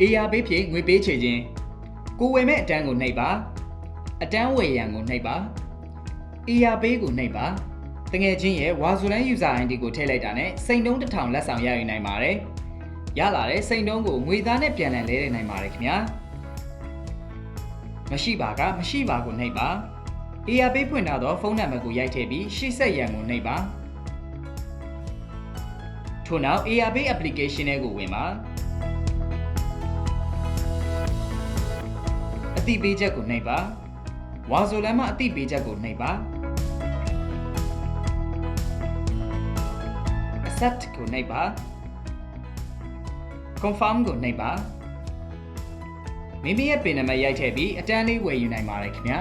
AR ပေးဖြင့်ငွေပေးချေခြင်းကိုဝယ်မဲ့အတန်းကိုနှိပ်ပါအတန်းဝယ်ရန်ကိုနှိပ်ပါ AR ပေးကိုနှိပ်ပါတငယ်ချင်းရဲ့ Wazulan user ID ကိုထည့်လိုက်တာနဲ့စိန်တုံးတစ်ထောင်လက်ဆောင်ရယူနိုင်ပါတယ်ရလာတဲ့စိန်တုံးကိုငွေသားနဲ့ပြန်လည်လဲလှယ်နိုင်ပါတယ်ခင်ဗျာမရှိပါကမရှိပါကိုနှိပ်ပါ AR ပေးဖွင့်ထားသောဖုန်းနံပါတ်ကိုရိုက်ထည့်ပြီးရှေ့ဆက်ရန်ကိုနှိပ်ပါထို့နောက် AR Pay application ထဲကိုဝင်ပါ တိပေးချက်ကိုနှိပ်ပါဝါဆိုလမ်းမှာအတိပေးချက်ကိုနှိပ်ပါ accept ကိုနှိပ်ပါ confirm ကိုနှိပ်ပါမိမိရဲ့ပင်နံပါတ်ရိုက်ထည့်ပြီးအတန်းလေးဝယ်ယူနိုင်ပါတယ်ခင်ဗျာ